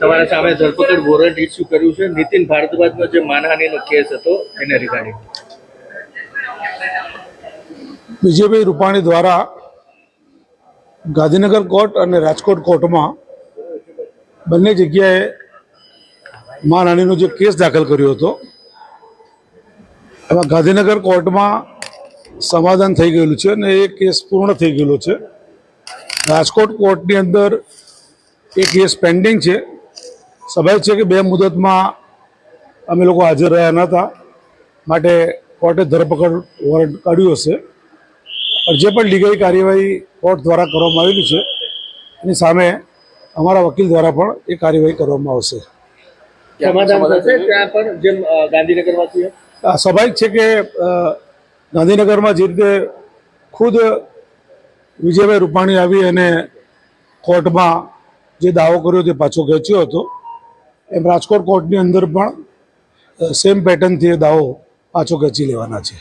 તમારા સામે ધરપકડ વોરંટ ઇસ્યુ કર્યું છે. નીતિન ભારદ્વાજનો જે માનહાનિનો કેસ હતો, એને રિગાર્ડિંગ વિજયભાઈ રૂપાણી દ્વારા ગાંધીનગર કોર્ટ અને રાજકોટ કોર્ટમાં બંને જગ્યાએ માનહાનિનો જે કેસ દાખલ કર્યો હતો, એમાં ગાંધીનગર કોર્ટમાં સમાધાન થઈ ગયેલું છે અને એ કેસ પૂર્ણ થઈ ગયેલો છે. રાજકોટ કોર્ટની અંદર એ કેસ પેન્ડિંગ છે. સ્વાભાવિક છે કે બે મુદતમાં અમે લોકો હાજર રહ્યા નહોતા માટે કોર્ટે ધરપકડ વોરંટ કાઢ્યું હશે. પણ જે પણ લીગલ કાર્યવાહી કોર્ટ દ્વારા કરવામાં આવેલી છે એની સામે અમારા વકીલ દ્વારા પણ એ કાર્યવાહી કરવામાં આવશે. સ્વાભાવિક છે કે ગાંધીનગરમાં જે રીતે ખુદ વિજયભાઈ રૂપાણી આવી અને કોર્ટમાં જે દાવો કર્યો તે પાછો ખેંચ્યો હતો એમ રાજકોટ કોર્ટની અંદર પણ સેમ પેટર્નથી એ દાવો પાછો ખેંચી લેવાના છે.